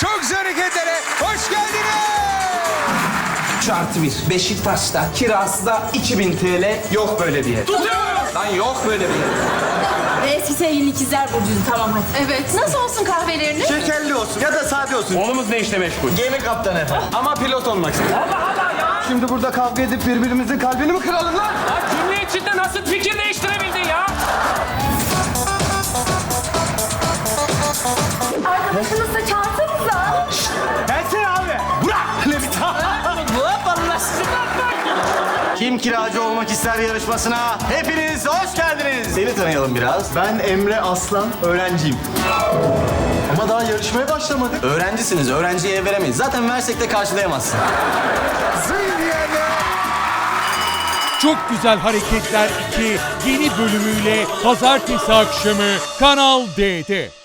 Çok güzel hareketlere hoş geldiniz. Şartı bir. Beşiktaş'ta kirası da 2000 TL yok böyle bir yer. Lan yok böyle bir yer. Eski sevgili ikizler burcuydu tamam hadi. Evet. Nasıl olsun kahveleriniz? Şekerli olsun ya da sade olsun. Oğlumuz ne işle meşgul? Gemi kaptanı efendim. Ama pilot olmak istiyorum. Şimdi burada kavga edip birbirimizin kalbini mi kıralım lan? Ya cümle içinde nasıl fikir değiştirebildin ya? Arkadaşınızla çağırsanıza. Kim kiracı olmak ister yarışmasına? Hepiniz hoş geldiniz. Seni tanıyalım biraz. Ben Emre Aslan, öğrenciyim. Ama daha yarışmaya başlamadık. Öğrencisiniz, öğrenciye ev veremeyiz. Zaten versek de karşılayamazsın. Çok Güzel Hareketler 2 yeni bölümüyle pazartesi akşamı Kanal D'de.